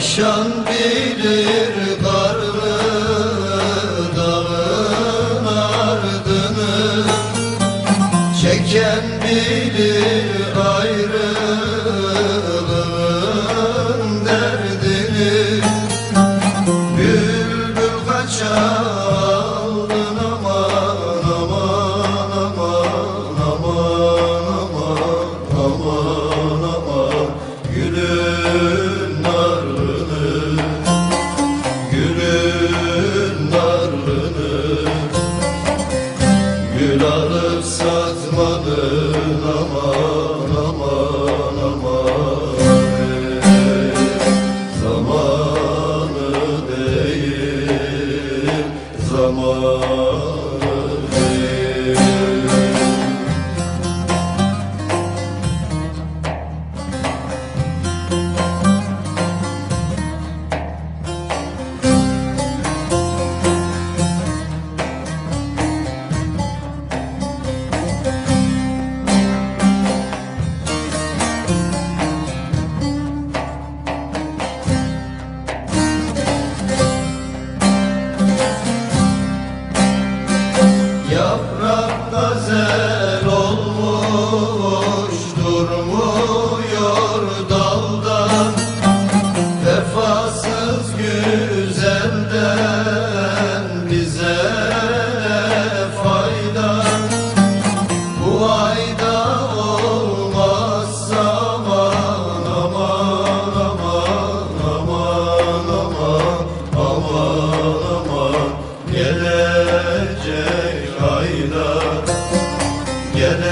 Yaşan bilir yazmadım Your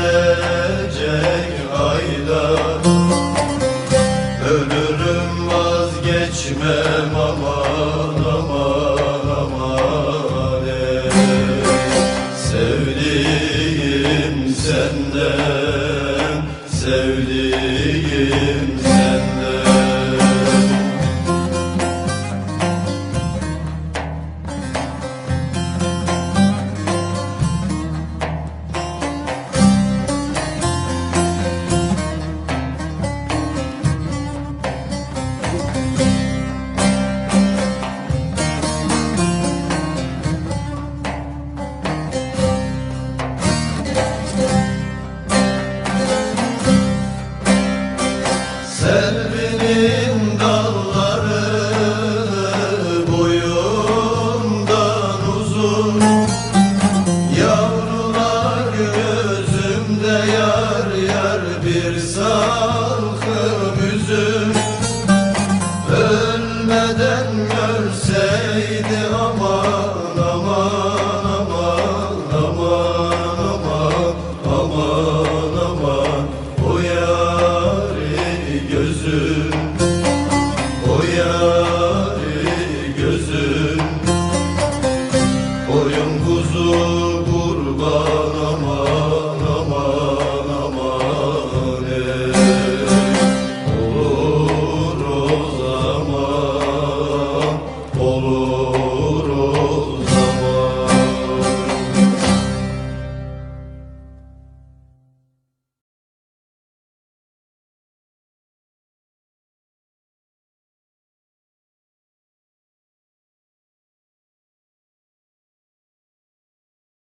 gelecek ayda Ölürüm vazgeçmem aman aman aman ey. Sevdiğim senden sevdiğim görseydi